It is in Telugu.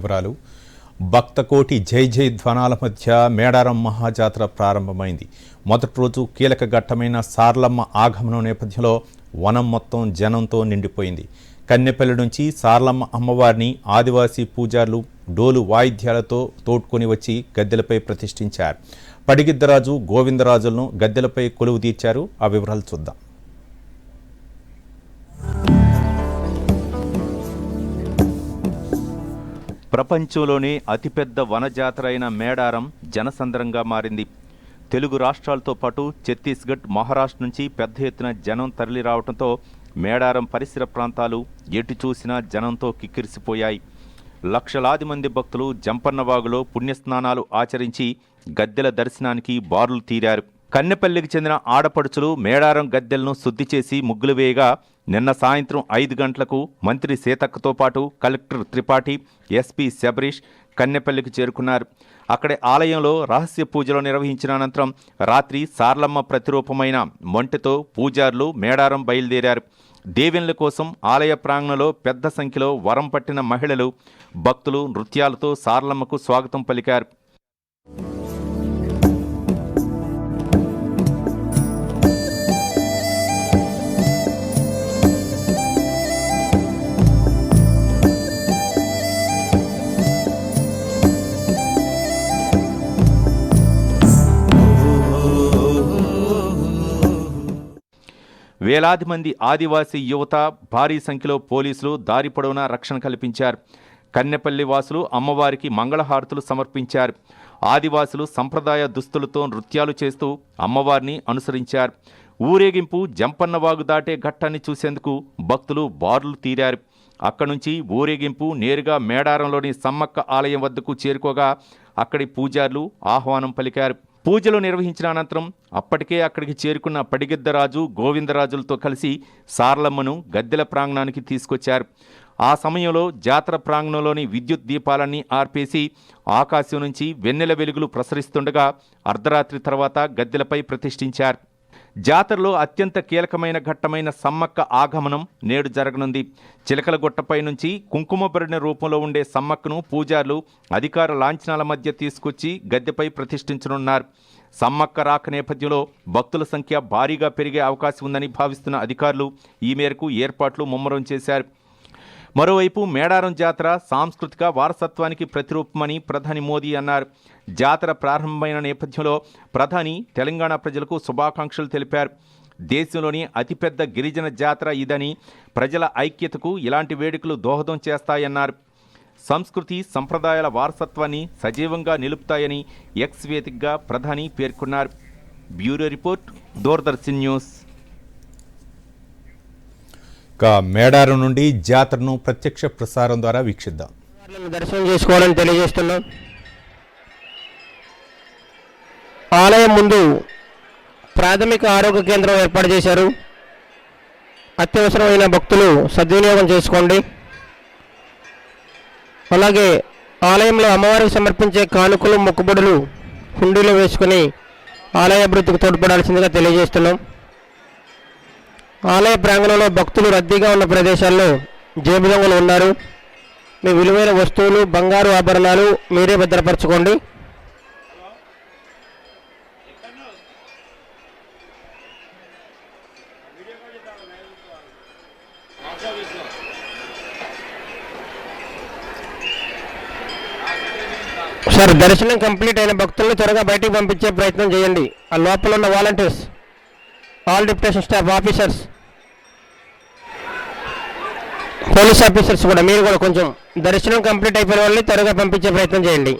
వివరాలు. భక్తకోటి జై జై ధ్వనాల మధ్య మేడారం మహాజాతర ప్రారంభమైంది. మొదటి రోజు కీలక ఘట్టమైన సార్లమ్మ ఆగమనం నేపథ్యంలో వనం మొత్తం జనంతో నిండిపోయింది. కన్నెపల్లి నుంచి సార్లమ్మ అమ్మవారిని ఆదివాసీ పూజారులు డోలు వాయిద్యాలతో తోడ్కొని వచ్చి గద్దెలపై ప్రతిష్ఠించారు. పడిగిద్దరాజు గోవిందరాజులను గద్దెలపై కొలువు తీర్చారు. ఆ వివరాలు చూద్దాం. ప్రపంచంలోనే అతిపెద్ద వనజాతర అయిన మేడారం జనసంద్రంగా మారింది. తెలుగు రాష్ట్రాలతో పాటు ఛత్తీస్గఢ్ మహారాష్ట్ర నుంచి పెద్ద ఎత్తున జనం తరలి రావడంతో మేడారం పరిసర ప్రాంతాలు ఎటు చూసినా జనంతో కిక్కిరిసిపోయాయి. లక్షలాది మంది భక్తులు జంపన్నవాగులో పుణ్యస్నానాలు ఆచరించి గద్దెల దర్శనానికి బారులు తీరారు. కన్నెపల్లికి చెందిన ఆడపడుచులు మేడారం గద్దెలను శుద్ధి చేసి ముగ్గులు వేయగా నిన్న సాయంత్రం ఐదు గంటలకు మంత్రి సీతక్కతో పాటు కలెక్టర్ త్రిపాఠి ఎస్పీ శబరీష్ కన్నెపల్లికి చేరుకున్నారు. అక్కడి ఆలయంలో రహస్య పూజలు నిర్వహించిన అనంతరం రాత్రి సార్లమ్మ ప్రతిరూపమైన మొంటెతో పూజారులు మేడారం బయలుదేరారు. దేవెన్ల కోసం ఆలయ ప్రాంగణంలో పెద్ద సంఖ్యలో వరం పట్టిన మహిళలు భక్తులు నృత్యాలతో సార్లమ్మకు స్వాగతం పలికారు. వేలాది మంది ఆదివాసీ యువత భారీ సంఖ్యలో పోలీసులు దారి పొడవునా రక్షణ కల్పించారు. కన్నెపల్లి వాసులు అమ్మవారికి మంగళహారతులు సమర్పించారు. ఆదివాసులు సంప్రదాయ దుస్తులతో నృత్యాలు చేస్తూ అమ్మవారిని అనుసరించారు. ఊరేగింపు జంపన్నవాగు దాటే ఘట్టాన్ని చూసేందుకు భక్తులు బారులు తీరారు. అక్కడి నుంచి ఊరేగింపు నేరుగా మేడారంలోని సమ్మక్క ఆలయం వద్దకు చేరుకోగా అక్కడి పూజారులు ఆహ్వానం పలికారు. పూజలు నిర్వహించిన అనంతరం అప్పటికే అక్కడికి చేరుకున్న పడిగిద్దరాజు గోవిందరాజులతో కలిసి సార్లమ్మను గద్దెల ప్రాంగణానికి తీసుకొచ్చారు. ఆ సమయంలో జాతర ప్రాంగణంలోని విద్యుత్ దీపాలన్నీ ఆర్పేసి ఆకాశం నుంచి వెన్నెల వెలుగులు ప్రసరిస్తుండగా అర్ధరాత్రి తర్వాత గద్దెలపై ప్రతిష్ఠించారు. జాతరలో అత్యంత కీలకమైన ఘట్టమైన సమ్మక్క ఆగమనం నేడు జరగనుంది. చిలకల గుట్టపై నుంచి కుంకుమభరిణ రూపంలో ఉండే సమ్మక్కను పూజారులు అధికార లాంఛనాల మధ్య తీసుకొచ్చి గద్దెపై ప్రతిష్ఠించనున్నారు. సమ్మక్క రాక నేపథ్యంలో భక్తుల సంఖ్య భారీగా పెరిగే అవకాశం ఉందని భావిస్తున్న అధికారులు ఈ మేరకు ఏర్పాట్లు ముమ్మరం చేశారు. మరోవైపు మేడారం జాతర సాంస్కృతిక వారసత్వానికి ప్రతిరూపమని ప్రధాని మోదీ అన్నారు. జాతర ప్రారంభమైన నేపథ్యంలో ప్రధాని తెలంగాణ ప్రజలకు శుభాకాంక్షలు తెలిపారు. దేశంలోని అతిపెద్ద గిరిజన జాతర ఇదని ప్రజల ఐక్యతకు ఇలాంటి వేడుకలు దోహదం చేస్తాయన్నారు. సంస్కృతి సంప్రదాయాల వారసత్వాన్ని సజీవంగా నిలుపుతాయని ఎక్స్ వేదికగా ప్రధాని పేర్కొన్నారు. Bureau report Doordarshan news. ఇక మేడారం నుండి జాతరను ప్రత్యక్ష ప్రసారం ద్వారా వీక్షిద్దాం. దర్శనం చేసుకోవాలని తెలియజేస్తున్నాం. ఆలయం ముందు ప్రాథమిక ఆరోగ్య కేంద్రం ఏర్పాటు చేశారు. అత్యవసరమైన భక్తులు సద్వినియోగం చేసుకోండి. అలాగే ఆలయంలో అమ్మవారికి సమర్పించే కానుకలు మొక్కుబడులు హుండీలో వేసుకుని ఆలయ అభివృద్ధికి తోడ్పడాల్సిందిగా తెలియజేస్తున్నాం. ఆలయ ప్రాంగణంలో భక్తులు రద్దీగా ఉన్న ప్రదేశాల్లో జేబుదొంగలు ఉన్నారు. మీ విలువైన వస్తువులు బంగారు ఆభరణాలు మీరే భద్రపరచుకోండి. సార్ దర్శనం కంప్లీట్ అయిన భక్తులను త్వరగా బయటికి పంపించే ప్రయత్నం చేయండి. ఆ లోపల ఉన్న volunteers all deputation staff officers police officers కూడా మీరు కూడా కొంచెం దర్శనం కంప్లీట్ అయిపోయిన వాళ్ళని త్వరగా పంపించే ప్రయత్నం చేయండి.